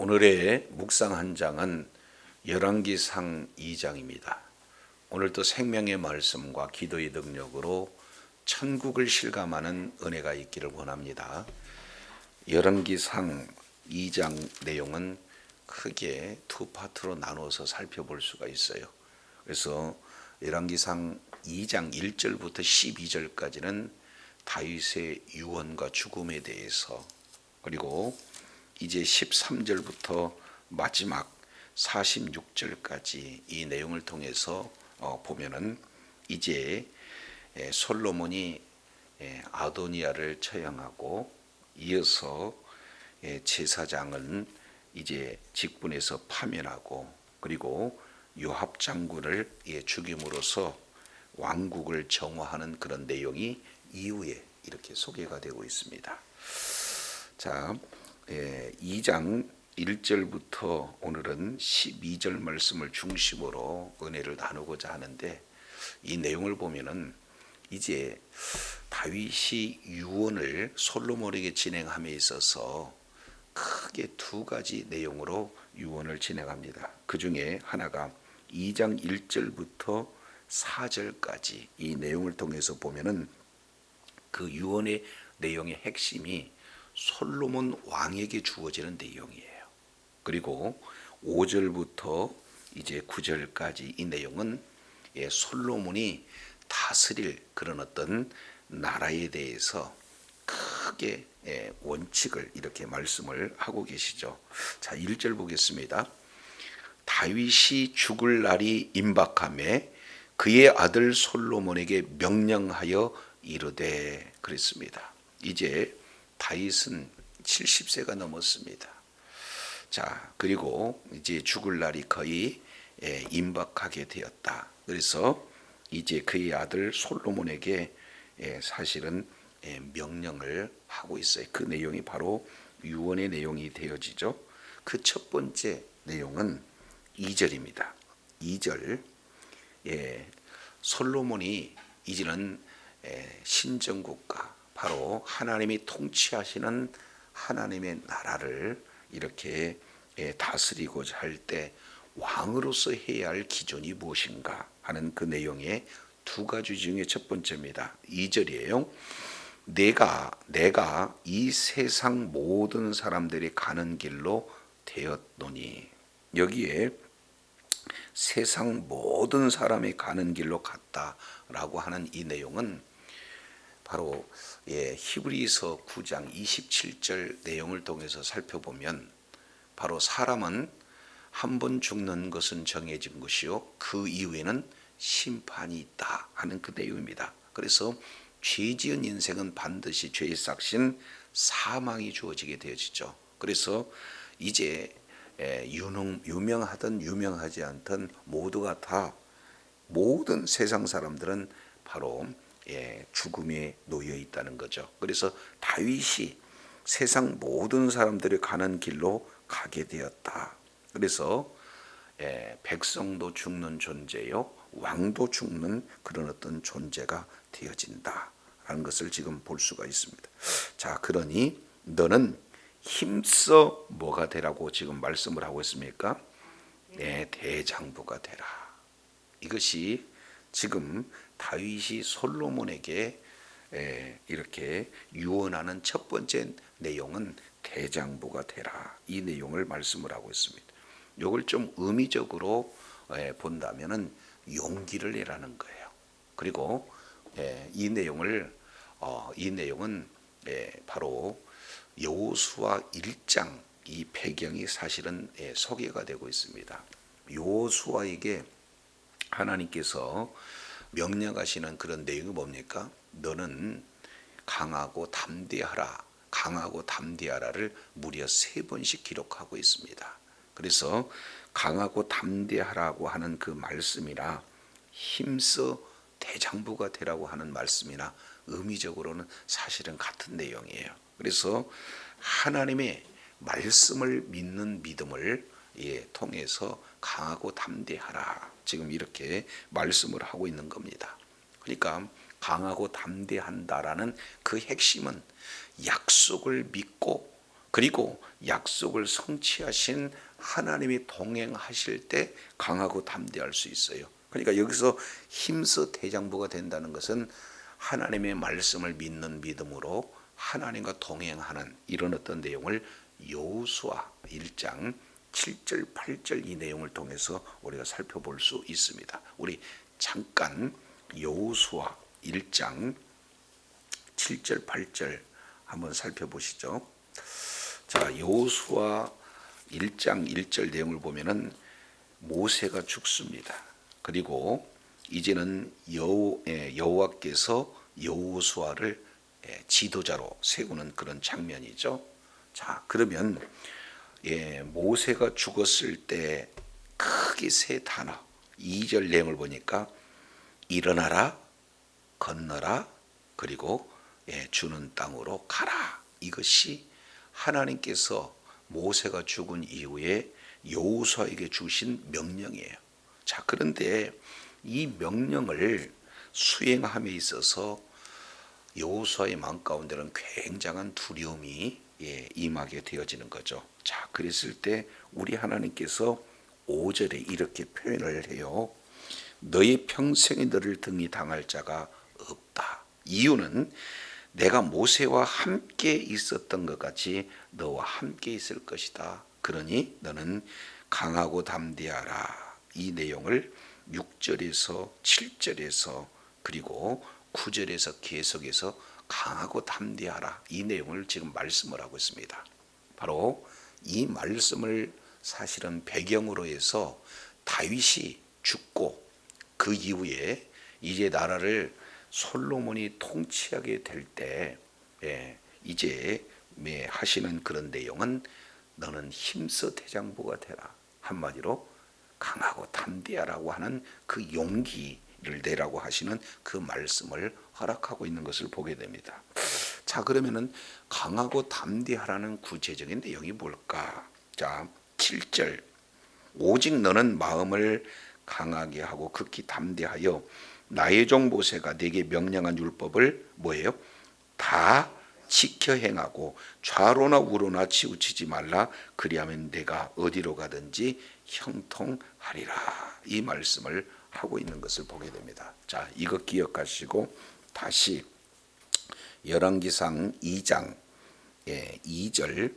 오늘의 묵상 한 장은 열왕기상 2장입니다. 오늘도 생명의 말씀과 기도의 능력으로 천국을 실감하는 은혜가 있기를 원합니다. 열왕기상 2장 내용은 크게 두 파트로 나눠서 살펴볼 수가 있어요. 그래서 열왕기상 2장 1절부터 12절까지는 다윗의 유언과 죽음에 대해서 그리고 이제 13절부터 마지막 46절까지 이 내용을 통해서 어, 보면은 이제 에, 솔로몬이 에, 아도니아를 처형하고 이어서 에, 제사장은 이제 직분에서 파면하고 그리고 요합 장군을 예, 죽임으로써 왕국을 정화하는 그런 내용이 이후에 이렇게 소개가 되고 있습니다. 자, 예, 2장 1절부터 오늘은 12절 말씀을 중심으로 은혜를 나누고자 하는데 이 내용을 보면은 이제 다윗이 유언을 솔로몬에게 진행함에 있어서 크게 두 가지 내용으로 유언을 진행합니다. 그 중에 하나가 2장 1절부터 4절까지 이 내용을 통해서 보면은 그 유언의 내용의 핵심이 솔로몬 왕에게 주어지는 내용이에요. 그리고 5절부터 이제 9절까지 이 내용은 예, 솔로몬이 다스릴 그런 어떤 나라에 대해서 크게 예, 원칙을 이렇게 말씀을 하고 계시죠. 자, 1절 보겠습니다. 다윗이 죽을 날이 임박함에 그의 아들 솔로몬에게 명령하여 이르되 그랬습니다. 이제 다윗은 70세가 넘었습니다. 자, 그리고 이제 죽을 날이 거의 예, 임박하게 되었다. 그래서 이제 그의 아들 솔로몬에게 예, 사실은 예, 명령을 하고 있어요. 그 내용이 바로 유언의 내용이 되어지죠. 그 첫 번째 내용은 2절입니다. 2절 예, 솔로몬이 이제는 신정국가 바로 하나님이 통치하시는 하나님의 나라를 이렇게 다스리고자 할 때 왕으로서 해야 할 기준이 무엇인가 하는 그 내용의 두 가지 중에 첫 번째입니다. 2절이에요. 내가 내가 이 세상 모든 사람들이 가는 길로 되었노니 여기에 세상 모든 사람이 가는 길로 갔다라고 하는 이 내용은 바로 예, 히브리서 9장 27절 내용을 통해서 살펴보면 바로 사람은 한 번 죽는 것은 정해진 것이요 그 이후에는 심판이 있다 하는 그 내용입니다. 그래서 죄 지은 인생은 반드시 죄의 삭신 사망이 주어지게 되어지죠. 그래서 이제 유능, 유명하든 유명하지 않든 모두가 다 모든 세상 사람들은 바로 예, 죽음에 놓여 있다는 거죠. 그래서 다윗이 세상 모든 사람들이 가는 길로 가게 되었다. 그래서 예, 백성도 죽는 존재요, 왕도 죽는 그런 어떤 존재가 되어진다라는 것을 지금 볼 수가 있습니다. 자, 그러니 너는 힘써 뭐가 되라고 지금 말씀을 하고 있습니까? 네, 대장부가 되라. 이것이 지금 다윗이 솔로몬에게 이렇게 유언하는 첫 번째 내용은 대장부가 되라 이 내용을 말씀을 하고 있습니다. 이걸 좀 의미적으로 본다면은 용기를 내라는 거예요. 그리고 이 내용을 어, 이 내용은 바로 여호수아 1장 이 배경이 사실은 소개가 되고 있습니다. 여호수아에게 하나님께서 명령하시는 그런 내용이 뭡니까? 너는 강하고 담대하라. 강하고 담대하라를 무려 세 번씩 기록하고 있습니다. 그래서 강하고 담대하라고 하는 그 말씀이나 힘써 대장부가 되라고 하는 말씀이나 의미적으로는 사실은 같은 내용이에요. 그래서 하나님의 말씀을 믿는 믿음을 예, 통해서 강하고 담대하라. 지금 이렇게 말씀을 하고 있는 겁니다. 그러니까 강하고 담대한다라는 그 핵심은 약속을 믿고 그리고 약속을 성취하신 하나님이 동행하실 때 강하고 담대할 수 있어요. 그러니까 여기서 힘써 대장부가 된다는 것은 하나님의 말씀을 믿는 믿음으로 하나님과 동행하는 이런 어떤 내용을 여호수아 1장 7절 8절 이 내용을 통해서 우리가 살펴볼 수 있습니다. 우리 잠깐 여호수아 1장 7절 8절 한번 살펴보시죠. 자, 여호수아 1장 1절 내용을 보면은 모세가 죽습니다. 그리고 이제는 여호, 예, 여호와께서 여호수아를 예, 지도자로 세우는 그런 장면이죠. 자, 그러면 예, 모세가 죽었을 때 크게 세 단어 2절 내용을 보니까 일어나라 건너라 그리고 예, 주는 땅으로 가라 이것이 하나님께서 모세가 죽은 이후에 여호수아에게 주신 명령이에요. 자 그런데 이 명령을 수행함에 있어서 여호수아의 마음 가운데는 굉장한 두려움이 예, 임하게 되어지는 거죠. 자 그랬을 때 우리 하나님께서 5절에 이렇게 표현을 해요. 너의 평생에 너를 등이 당할 자가 없다. 이유는 내가 모세와 함께 있었던 것 같이 너와 함께 있을 것이다. 그러니 너는 강하고 담대하라. 이 내용을 6절에서 7절에서 그리고 9절에서 계속해서 강하고 담대하라. 이 내용을 지금 말씀을 하고 있습니다. 바로 이 말씀을 사실은 배경으로 해서 다윗이 죽고 그 이후에 이제 나라를 솔로몬이 통치하게 될때 예, 이제 예, 하시는 그런 내용은 너는 힘써 대장부가 되라 한마디로 강하고 담대하라고 하는 그 용기를 내라고 하시는 그 말씀을 허락하고 있는 것을 보게 됩니다. 자 그러면은 강하고 담대하라는 구체적인 내용이 뭘까? 자 7절 오직 너는 마음을 강하게 하고 극히 담대하여 나의 종 모세가 내게 명령한 율법을 뭐예요? 다 지켜 행하고 좌로나 우로나 치우치지 말라 그리하면 내가 어디로 가든지 형통하리라 이 말씀을 하고 있는 것을 보게 됩니다. 자, 이거 기억하시고 다시 열왕기상 2장 예, 2절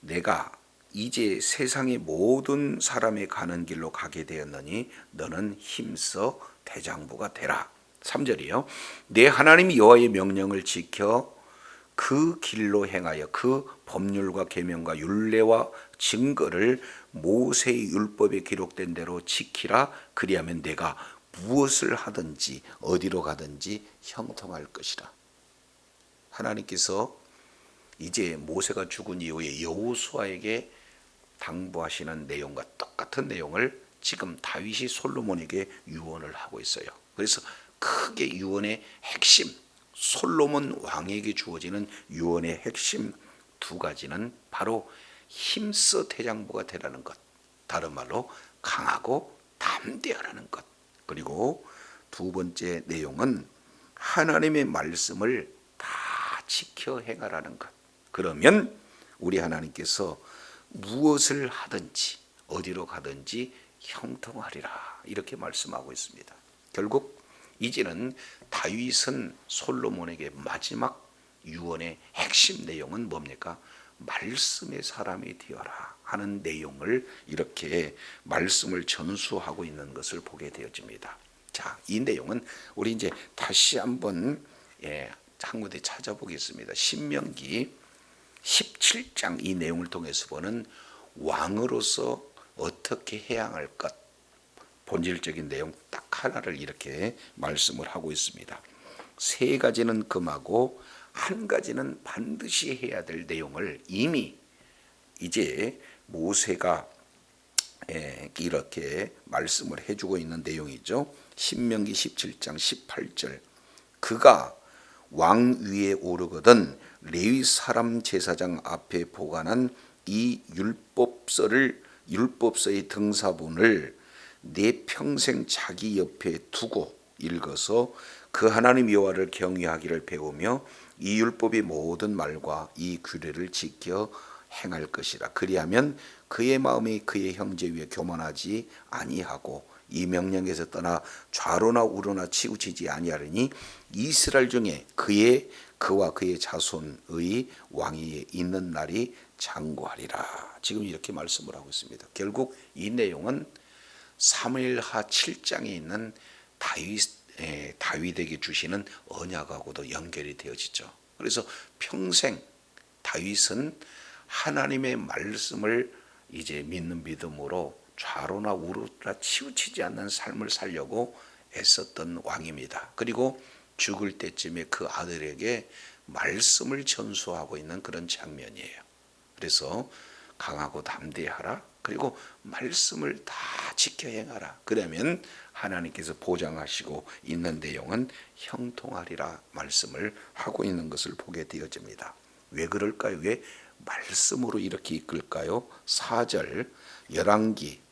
내가 이제 세상의 모든 사람의 가는 길로 가게 되었느니 너는 힘써 대장부가 되라. 3절이요. 내 하나님 여호와의 명령을 지켜 그 길로 행하여 그 법률과 계명과 율례와 증거를 모세의 율법에 기록된 대로 지키라 그리하면 내가 무엇을 하든지 어디로 가든지 형통할 것이라. 하나님께서 이제 모세가 죽은 이후에 여호수아에게 당부하시는 내용과 똑같은 내용을 지금 다윗이 솔로몬에게 유언을 하고 있어요. 그래서 크게 유언의 핵심 솔로몬 왕에게 주어지는 유언의 핵심 두 가지는 바로 힘써 대장부가 되라는 것. 다른 말로 강하고 담대하라는 것. 그리고 두 번째 내용은 하나님의 말씀을 다 지켜 행하라는 것. 그러면 우리 하나님께서 무엇을 하든지 어디로 가든지 형통하리라 이렇게 말씀하고 있습니다. 결국 이제는 다윗은 솔로몬에게 마지막 유언의 핵심 내용은 뭡니까? 말씀의 사람이 되어라 하는 내용을 이렇게 말씀을 전수하고 있는 것을 보게 되어집니다. 자, 이 내용은 우리 이제 다시 한번 예, 한 군데 찾아보겠습니다. 신명기 17장 이 내용을 통해서 보는 왕으로서 어떻게 해야 할 것, 본질적인 내용 딱 하나를 이렇게 말씀을 하고 있습니다. 세 가지는 금하고 한 가지는 반드시 해야 될 내용을 이미 이제 모세가 예, 이렇게 말씀을 해주고 있는 내용이죠. 신명기 17장 18절 그가 왕 위에 오르거든 레위 사람 제사장 앞에 보관한 이 율법서를 율법서의 등사본을 내 평생 자기 옆에 두고 읽어서 그 하나님 여호와를 경외하기를 배우며 이 율법의 모든 말과 이 규례를 지켜 행할 것이라. 그리하면 그의 마음이 그의 형제 위에 교만하지 아니하고 이 명령에서 떠나 좌로나 우로나 치우치지 아니하리니 이스라엘 중에 그의 그와 그의 자손의 왕이 있는 날이 장구하리라. 지금 이렇게 말씀을 하고 있습니다. 결국 이 내용은 사무엘하 7장에 있는 다윗 에, 다윗에게 주시는 언약하고도 연결이 되어지죠. 그래서 평생 다윗은 하나님의 말씀을 이제 믿는 믿음으로 좌로나 우로나 치우치지 않는 삶을 살려고 애썼던 왕입니다. 그리고 죽을 때쯤에 그 아들에게 말씀을 전수하고 있는 그런 장면이에요. 그래서 강하고 담대하라. 그리고 말씀을 다 지켜 행하라. 그러면 하나님께서 보장하시고 있는 내용은 형통하리라 말씀을 하고 있는 것을 보게 되어집니다. 왜 그럴까요? 왜 말씀으로 이렇게 이끌까요? 4절 열왕기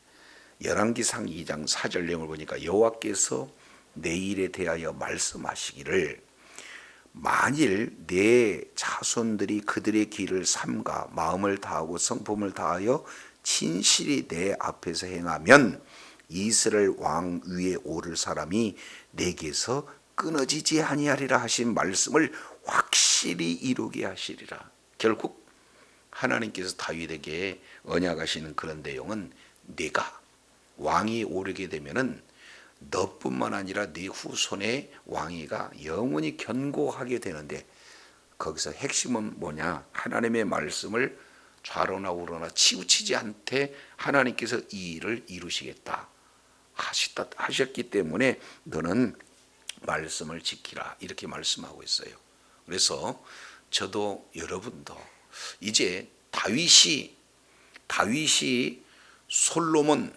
열왕기상 2장 4절 내용을 보니까 여호와께서 내 일에 대하여 말씀하시기를 만일 내 자손들이 그들의 길을 삼가 마음을 다하고 성품을 다하여 진실이 내 앞에서 행하면 이스라엘 왕 위에 오를 사람이 내게서 끊어지지 아니하리라 하신 말씀을 확실히 이루게 하시리라. 결국 하나님께서 다윗에게 언약하시는 그런 내용은 네가 왕이 오르게 되면은 너뿐만 아니라 네 후손의 왕위가 영원히 견고하게 되는데 거기서 핵심은 뭐냐? 하나님의 말씀을 좌로나 우로나 치우치지 않되 하나님께서 이 일을 이루시겠다 하셨다 하셨기 때문에 너는 말씀을 지키라 이렇게 말씀하고 있어요. 그래서 저도 여러분도 이제 다윗이 다윗이 솔로몬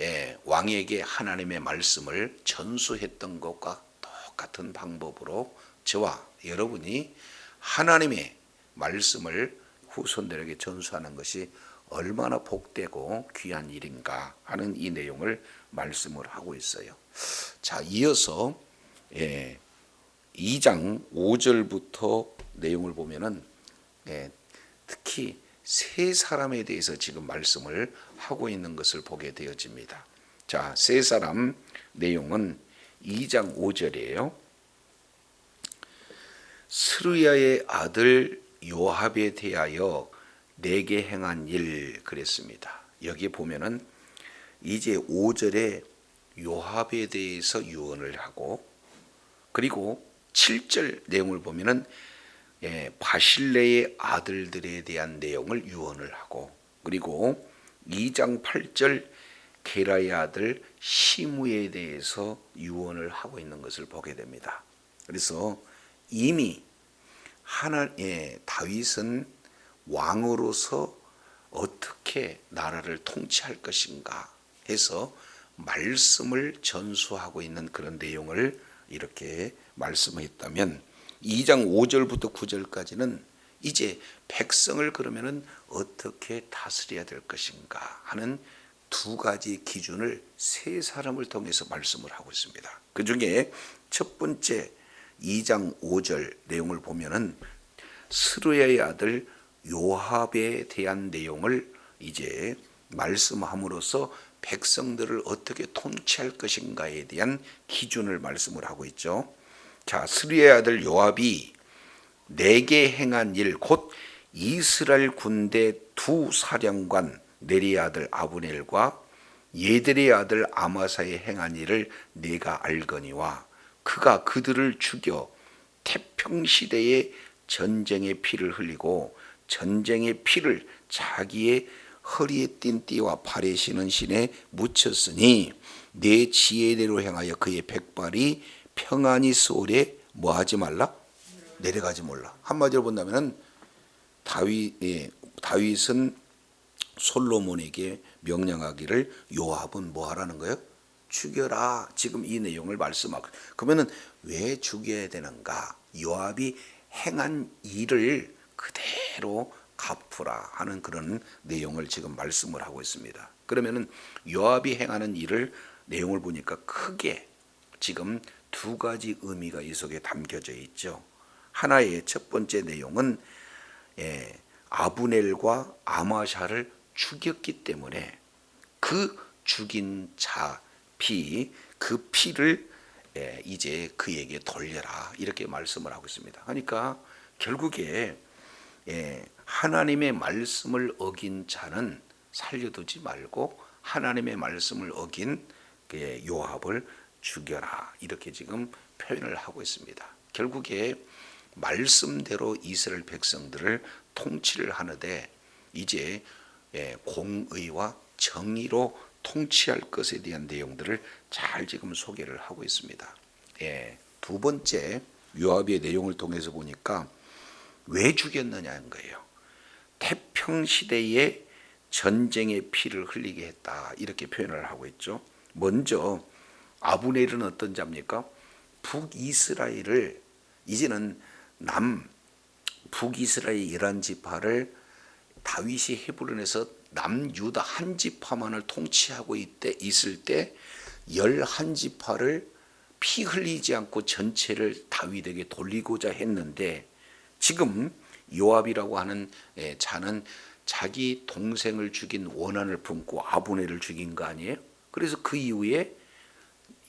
예, 왕에게 하나님의 말씀을 전수했던 것과 똑같은 방법으로 저와 여러분이 하나님의 말씀을 후손들에게 전수하는 것이 얼마나 복되고 귀한 일인가 하는 이 내용을 말씀을 하고 있어요. 자, 이어서 예, 2장 5절부터 내용을 보면은 예, 특히 세 사람에 대해서 지금 말씀을 하고 있는 것을 보게 되어집니다. 자, 세 사람 내용은 2장 5절이에요. 스루야의 아들 요합에 대하여 내게 행한 일 그랬습니다. 여기 보면은 이제 5절에 요합에 대해서 유언을 하고 그리고 7절 내용을 보면은 예, 바실레의 아들들에 대한 내용을 유언을 하고 그리고 2장 8절 게라의 아들 시무에 대해서 유언을 하고 있는 것을 보게 됩니다. 그래서 이미 하나 예, 다윗은 왕으로서 어떻게 나라를 통치할 것인가 해서 말씀을 전수하고 있는 그런 내용을 이렇게 말씀했다면 2장 5절부터 9절까지는 이제 백성을 그러면은 어떻게 다스려야 될 것인가 하는 두 가지 기준을 세 사람을 통해서 말씀을 하고 있습니다. 그 중에 첫 번째 2장 5절 내용을 보면은 스루야의 아들 요합에 대한 내용을 이제 말씀함으로써 백성들을 어떻게 통치할 것인가에 대한 기준을 말씀을 하고 있죠. 자, 스루야의 아들 요합이 내게 행한 일 곧 이스라엘 군대 두 사령관 네리의 아들 아브넬과 예들의 아들 아마사의 행한 일을 내가 알거니와 그가 그들을 죽여 태평 시대에 전쟁의 피를 흘리고 전쟁의 피를 자기의 허리에 띤 띠와 발에 신은 신에 묻혔으니 내 지혜대로 행하여 그의 백발이 평안히 소울에 뭐 하지 말라 내려가지 몰라 한마디로 본다면은 다윗 예, 다윗은 솔로몬에게 명령하기를 요압은 뭐 하라는 거예요? 죽여라. 지금 이 내용을 말씀하고 그러면은 왜 죽여야 되는가? 요압이 행한 일을 그대로 갚으라 하는 그런 내용을 지금 말씀을 하고 있습니다. 그러면은 요압이 행하는 일을 내용을 보니까 크게 지금 두 가지 의미가 이 속에 담겨져 있죠. 하나의 첫 번째 내용은 예, 아브넬과 아마샤를 죽였기 때문에 그 죽인 자 피, 그 피를 예, 이제 그에게 돌려라 이렇게 말씀을 하고 있습니다. 그러니까 결국에 예, 하나님의 말씀을 어긴 자는 살려두지 말고 하나님의 말씀을 어긴 그 요압을 죽여라 이렇게 지금 표현을 하고 있습니다. 결국에 말씀대로 이스라엘 백성들을 통치를 하는데 이제 예, 공의와 정의로 통치할 것에 대한 내용들을 잘 지금 소개를 하고 있습니다. 예, 두 번째 요압의 내용을 통해서 보니까 왜 죽였느냐는 거예요. 태평 시대에 전쟁의 피를 흘리게 했다 이렇게 표현을 하고 있죠. 먼저 아브넬은 어떤 자입니까? 북이스라엘을 이제는 남 북이스라엘 열한 지파를 다윗이 헤브론에서 남유다 한 지파만을 통치하고 있대, 있을 때 열 한 지파를 피 흘리지 않고 전체를 다윗에게 돌리고자 했는데 지금 요압이라고 하는 예, 자는 자기 동생을 죽인 원한을 품고 아브넬을 죽인 거 아니에요? 그래서 그 이후에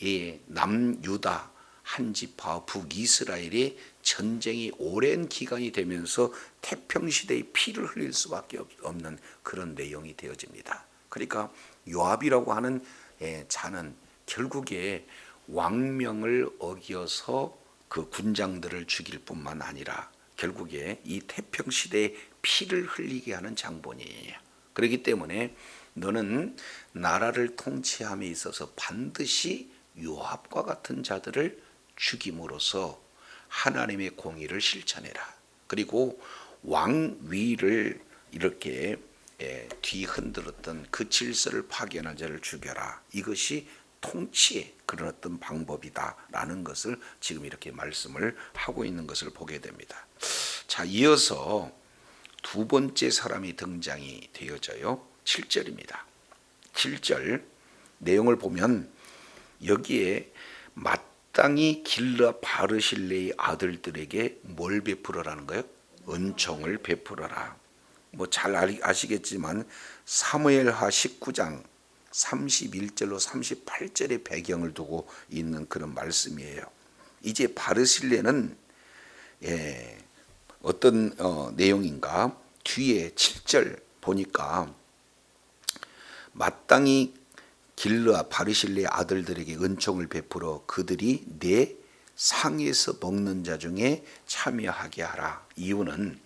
예, 남유다 한 지파 북이스라엘이 전쟁이 오랜 기간이 되면서 태평 시대의 피를 흘릴 수밖에 없는 그런 내용이 되어집니다. 그러니까 요압이라고 하는 예, 자는 결국에 왕명을 어기어서 그 군장들을 죽일 뿐만 아니라 결국에 이 태평 시대에 피를 흘리게 하는 장본이에요. 그렇기 때문에 너는 나라를 통치함에 있어서 반드시 요압과 같은 자들을 죽임으로써 하나님의 공의를 실천해라. 그리고 왕위를 이렇게 예, 뒤흔들었던 그 질서를 파견한 자를 죽여라. 이것이 통치의 그런 어떤 방법이다라는 것을 지금 이렇게 말씀을 하고 있는 것을 보게 됩니다. 자, 이어서 두 번째 사람이 등장이 되어져요. 7절입니다. 7절 내용을 보면 여기에 마땅히 길라 바르실레의 아들들에게 뭘 베풀어라는 거예요? 은총을 베풀어라. 뭐 잘 아시겠지만 사무엘하 19장 31절로 38절의 배경을 두고 있는 그런 말씀이에요. 이제 바르실레는 예, 어떤 어, 내용인가? 뒤에 7절 보니까 마땅히 길르아 바르실레의 아들들에게 은총을 베풀어 그들이 내 상에서 먹는 자 중에 참여하게 하라. 이유는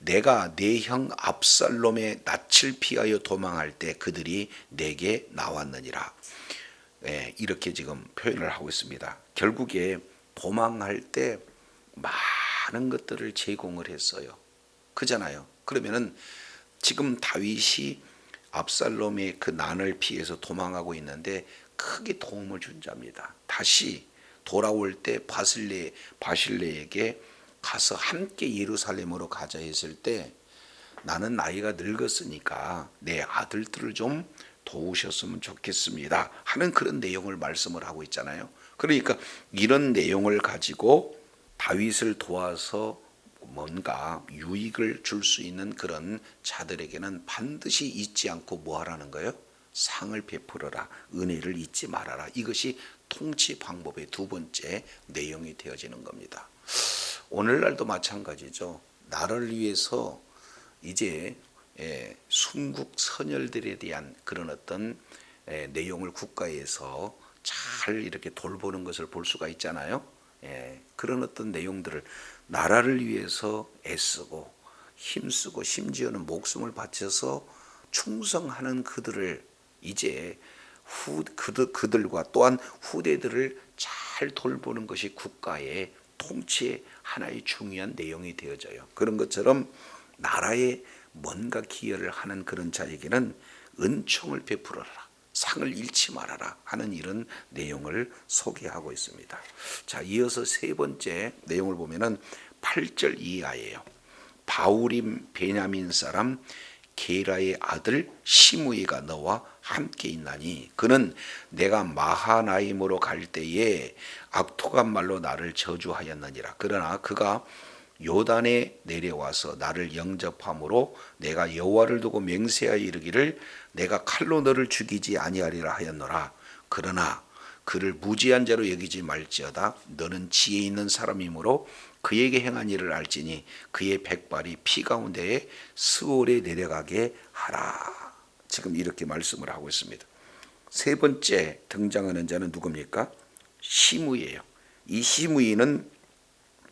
내가 내 형 압살롬의 낯을 피하여 도망할 때 그들이 내게 나왔느니라. 예, 이렇게 지금 표현을 하고 있습니다. 결국에 도망할 때 많은 것들을 제공을 했어요. 그잖아요. 그러면은 지금 다윗이 압살롬의 그 난을 피해서 도망하고 있는데 크게 도움을 준 자입니다. 다시 돌아올 때 바실레 바실레에게 가서 함께 예루살렘으로 가자 했을 때 나는 나이가 늙었으니까 내 아들들을 좀 도우셨으면 좋겠습니다. 하는 그런 내용을 말씀을 하고 있잖아요. 그러니까 이런 내용을 가지고 다윗을 도와서 뭔가 유익을 줄 수 있는 그런 자들에게는 반드시 잊지 않고 뭐 하라는 거예요? 상을 베풀어라. 은혜를 잊지 말아라. 이것이 통치 방법의 두 번째 내용이 되어지는 겁니다. 오늘날도 마찬가지죠. 나를 위해서 이제 예, 순국 선열들에 대한 그런 어떤 예, 내용을 국가에서 잘 이렇게 돌보는 것을 볼 수가 있잖아요. 예, 그런 어떤 내용들을 나라를 위해서 애쓰고 힘쓰고 심지어는 목숨을 바쳐서 충성하는 그들을 이제 후 그들 그들과 또한 후대들을 잘 돌보는 것이 국가의 통치의 하나의 중요한 내용이 되어져요. 그런 것처럼 나라에 뭔가 기여를 하는 그런 자에게는 은총을 베풀어라. 상을 잃지 말아라 하는 이런 내용을 소개하고 있습니다. 자, 이어서 세 번째 내용을 보면은 8절 이하예요. 바울임 베냐민 사람 게라의 아들 시므이가 너와 함께 있나니 그는 내가 마하나임으로 갈 때에 악토간 말로 나를 저주하였느니라. 그러나 그가 요단에 내려와서 나를 영접함으로 내가 여호와를 두고 맹세하여 이르기를 내가 칼로 너를 죽이지 아니하리라 하였노라 그러나 그를 무지한 자로 여기지 말지어다 너는 지혜 있는 사람이므로 그에게 행한 일을 알지니 그의 백발이 피 가운데에 스올에 내려가게 하라 지금 이렇게 말씀을 하고 있습니다 세 번째 등장하는 자는 누굽니까? 시므이예요. 이 시므이는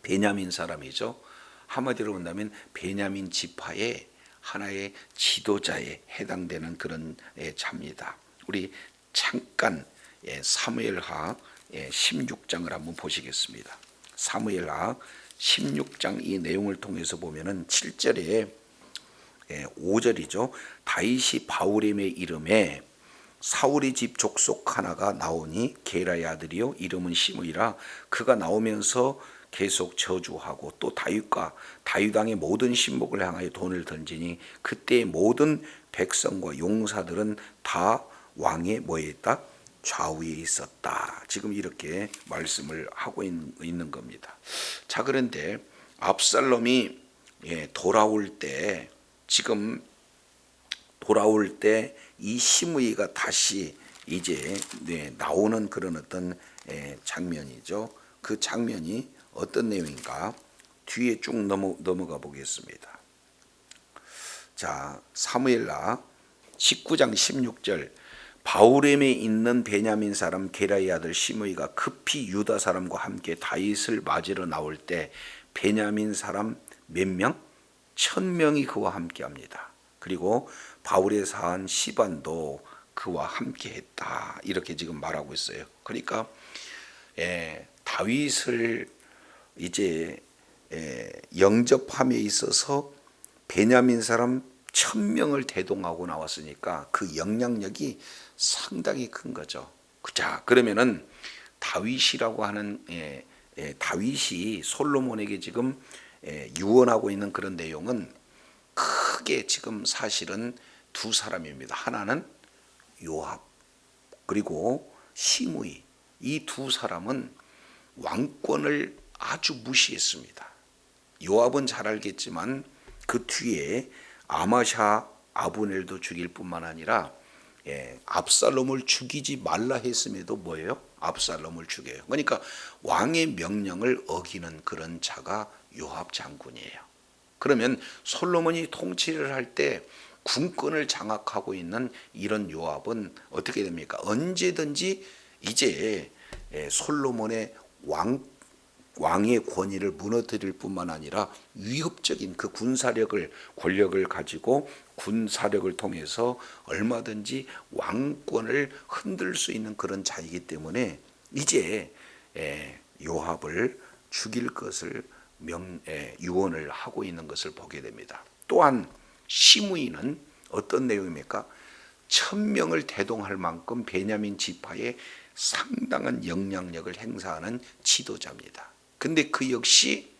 베냐민 사람이죠. 한마디로 본다면 베냐민 지파의 하나의 지도자에 해당되는 그런 예, 자입니다. 우리 잠깐 예, 사무엘하 16장을 한번 보시겠습니다. 사무엘하 16장 이 내용을 통해서 보면은 7절에 5절이죠. 다윗이 바울임의 이름에 사울의 집 족속 하나가 나오니 게라의 아들이요 이름은 시므이라 그가 나오면서 계속 저주하고 또 다윗과 다윗 왕의 모든 신복을 향하여 돈을 던지니 그때 모든 백성과 용사들은 다 왕의 뭐에 있다 좌우에 있었다. 지금 이렇게 말씀을 하고 있는 겁니다. 자 그런데 압살롬이 예, 돌아올 때 지금 돌아올 때 이 시므이가 다시 이제 네, 나오는 그런 어떤 에, 장면이죠. 그 장면이 어떤 내용인가 뒤에 쭉 넘어, 넘어가 보겠습니다. 자 사무엘라 19장 16절 바울엠에 있는 베냐민 사람 게라의 아들 시므이가 급히 유다 사람과 함께 다윗을 맞으러 나올 때 베냐민 사람 몇 명? 천 명이 그와 함께합니다. 그리고 바울의 사한 시반도 그와 함께했다 이렇게 지금 말하고 있어요. 그러니까 예, 다윗을 이제 예, 영접함에 있어서 베냐민 사람 천 명을 대동하고 나왔으니까 그 영향력이 상당히 큰 거죠. 자 그러면은 다윗이라고 하는 예, 예, 다윗이 솔로몬에게 지금 예, 유언하고 있는 그런 내용은 크게 지금 사실은 두 사람입니다. 하나는 요압 그리고 시므이 이 두 사람은 왕권을 아주 무시했습니다. 요압은 잘 알겠지만 그 뒤에 아마샤 아브넬도 죽일 뿐만 아니라 예, 압살롬을 죽이지 말라 했음에도 뭐예요? 압살롬을 죽여요. 그러니까 왕의 명령을 어기는 그런 자가 요압 장군이에요. 그러면 솔로몬이 통치를 할 때 군권을 장악하고 있는 이런 요압은 어떻게 됩니까? 언제든지 이제 예, 솔로몬의 왕 왕의 권위를 무너뜨릴 뿐만 아니라 위협적인 그 군사력을 권력을 가지고 군사력을 통해서 얼마든지 왕권을 흔들 수 있는 그런 자이기 때문에 이제 예, 요압을 죽일 것을 명 예, 유언을 하고 있는 것을 보게 됩니다. 또한 시므이는 어떤 내용입니까? 천 명을 대동할 만큼 베냐민 지파에 상당한 영향력을 행사하는 지도자입니다. 근데 그 역시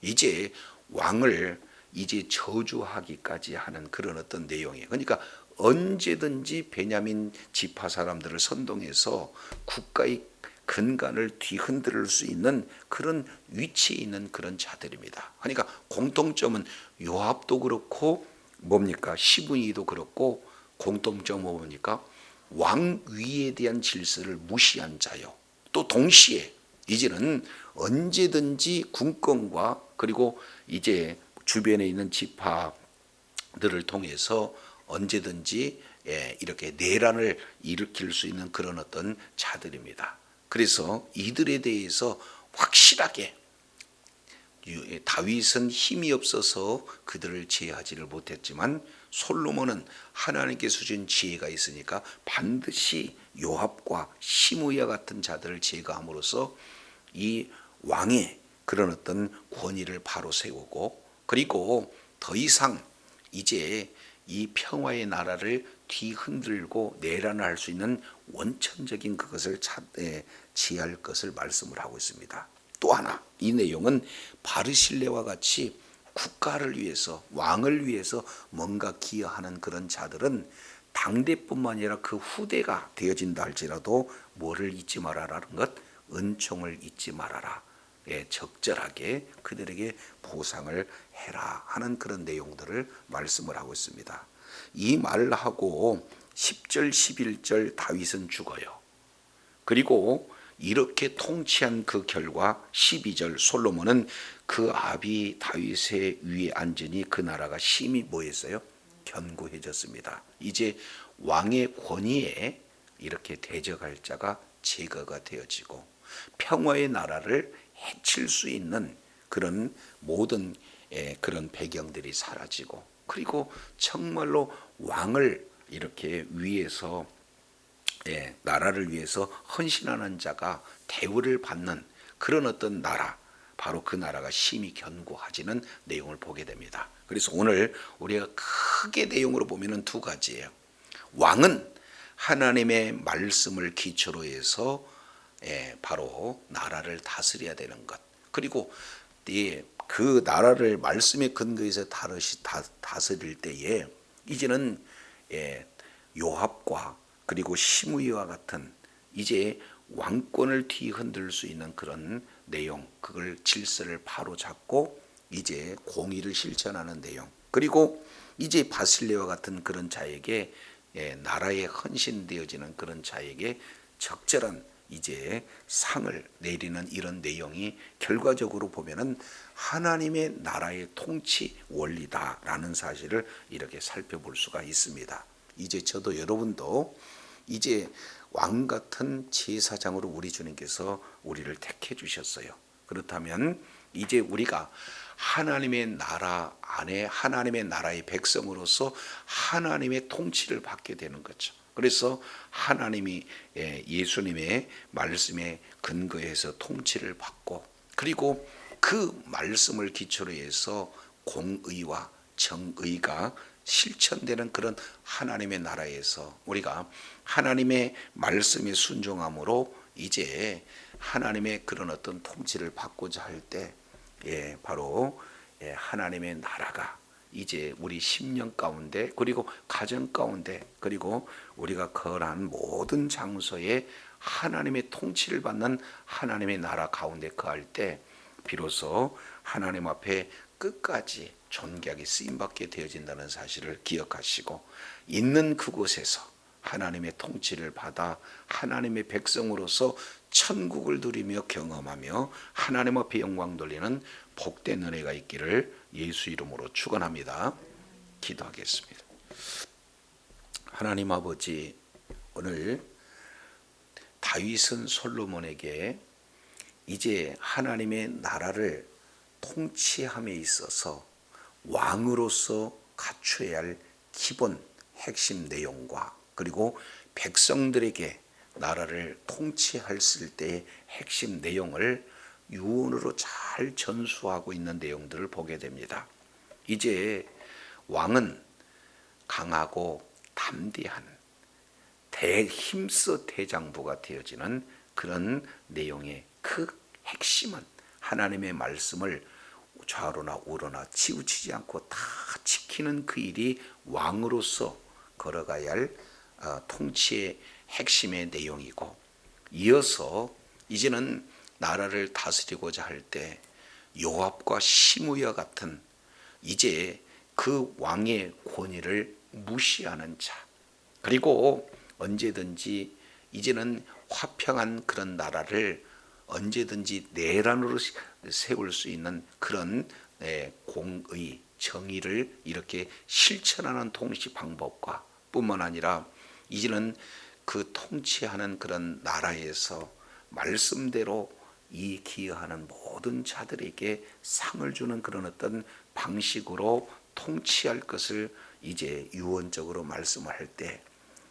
이제 왕을 이제 저주하기까지 하는 그런 어떤 내용이에요. 그러니까 언제든지 베냐민 지파 사람들을 선동해서 국가의 근간을 뒤흔들 수 있는 그런 위치에 있는 그런 자들입니다. 그러니까 공통점은 요압도 그렇고 뭡니까 시분이도 그렇고 공통점은 뭡니까 왕위에 대한 질서를 무시한 자요. 또 동시에 이제는 언제든지 군권과 그리고 이제 주변에 있는 지파들을 통해서 언제든지 예, 이렇게 내란을 일으킬 수 있는 그런 어떤 자들입니다. 그래서 이들에 대해서 확실하게 다윗은 힘이 없어서 그들을 제하지를 못했지만 솔로몬은 하나님께서 주신 지혜가 있으니까 반드시 요압과 시므야 같은 자들을 제거함으로써 이 왕의 그런 어떤 권위를 바로 세우고 그리고 더 이상 이제 이 평화의 나라를 뒤흔들고 내란할 수 있는 원천적인 그것을 지할 것을 말씀을 하고 있습니다. 또 하나 이 내용은 바르실레와 같이 국가를 위해서 왕을 위해서 뭔가 기여하는 그런 자들은 당대뿐만 아니라 그 후대가 되어진다 할지라도 뭐를 잊지 말아라는 것 은총을 잊지 말아라. 예, 적절하게 그들에게 보상을 해라 하는 그런 내용들을 말씀을 하고 있습니다. 이 말을 하고 10절 11절 다윗은 죽어요. 그리고 이렇게 통치한 그 결과 12절 솔로몬은 그 아비 다윗의 위에 앉으니 그 나라가 심히 뭐했어요? 견고해졌습니다. 이제 왕의 권위에 이렇게 대적할 자가 제거가 되어지고 평화의 나라를 해칠 수 있는 그런 모든 예, 그런 배경들이 사라지고 그리고 정말로 왕을 이렇게 위해서 예, 나라를 위해서 헌신하는 자가 대우를 받는 그런 어떤 나라 바로 그 나라가 심히 견고해지는 내용을 보게 됩니다. 그래서 오늘 우리가 크게 내용으로 보면은 두 가지예요. 왕은 하나님의 말씀을 기초로 해서 예, 바로 나라를 다스려야 되는 것. 그리고 예, 그 나라를 말씀의 근거에서 다르시, 다, 다스릴 때에 이제는 예, 요합과 그리고 시므이와 같은 이제 왕권을 뒤흔들 수 있는 그런 내용, 그걸 질서를 바로 잡고 이제 공의를 실천하는 내용. 그리고 이제 바실레와 같은 그런 자에게 예, 나라에 헌신되어지는 그런 자에게 적절한 이제 상을 내리는 이런 내용이 결과적으로 보면은 하나님의 나라의 통치 원리다라는 사실을 이렇게 살펴볼 수가 있습니다. 이제 저도 여러분도 이제 왕 같은 제사장으로 우리 주님께서 우리를 택해 주셨어요. 그렇다면 이제 우리가 하나님의 나라 안에 하나님의 나라의 백성으로서 하나님의 통치를 받게 되는 거죠. 그래서 하나님이 예, 예수님의 말씀에 근거해서 통치를 받고 그리고 그 말씀을 기초로 해서 공의와 정의가 실천되는 그런 하나님의 나라에서 우리가 하나님의 말씀에 순종함으로 이제 하나님의 그런 어떤 통치를 받고자 할 때, 예, 바로 예, 하나님의 나라가 이제 우리 10년 가운데 그리고 가정 가운데 그리고 우리가 거한 모든 장소에 하나님의 통치를 받는 하나님의 나라 가운데 거할 때 비로소 하나님 앞에 끝까지 존귀하게 쓰임 받게 되어진다는 사실을 기억하시고 있는 그곳에서 하나님의 통치를 받아 하나님의 백성으로서 천국을 누리며 경험하며 하나님 앞에 영광 돌리는 복된 은혜가 있기를 예수 이름으로 축원합니다. 기도하겠습니다. 하나님 아버지 오늘 다윗은 솔로몬에게 이제 하나님의 나라를 통치함에 있어서 왕으로서 갖춰야 할 기본 핵심 내용과 그리고 백성들에게 나라를 통치할 때의 핵심 내용을 유언으로 잘 전수하고 있는 내용들을 보게 됩니다. 이제 왕은 강하고 담대한 대힘써 대장부가 되어지는 그런 내용의 그 핵심은 하나님의 말씀을 좌로나 우로나 치우치지 않고 다 지키는 그 일이 왕으로서 걸어가야 할 어, 통치의 핵심의 내용이고 이어서 이제는 나라를 다스리고자 할 때 요압과 시므야 같은 이제 그 왕의 권위를 무시하는 자. 그리고 언제든지 이제는 화평한 그런 나라를 언제든지 내란으로 세울 수 있는 그런 네, 공의 정의를 이렇게 실천하는 통치 방법과 뿐만 아니라 이제는 그 통치하는 그런 나라에서 말씀대로 이 기여하는 모든 자들에게 상을 주는 그런 어떤 방식으로 통치할 것을 이제 유언적으로 말씀할 때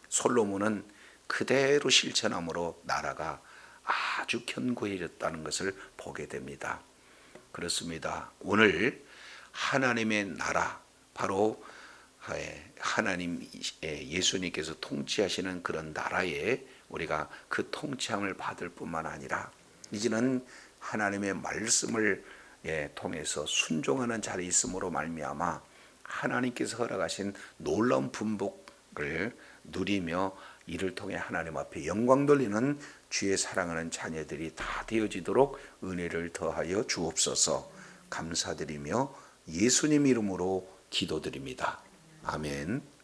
솔로몬은 그대로 실천함으로 나라가 아주 견고해졌다는 것을 보게 됩니다. 그렇습니다. 오늘 하나님의 나라 바로 예, 하나님 예, 예수님께서 통치하시는 그런 나라에 우리가 그 통치함을 받을 뿐만 아니라 이제는 하나님의 말씀을 예, 통해서 순종하는 자리 있음으로 말미암아 하나님께서 허락하신 놀라운 분복을 누리며 이를 통해 하나님 앞에 영광 돌리는 주의 사랑하는 자녀들이 다 되어지도록 은혜를 더하여 주옵소서 감사드리며 예수님 이름으로 기도드립니다. 아멘.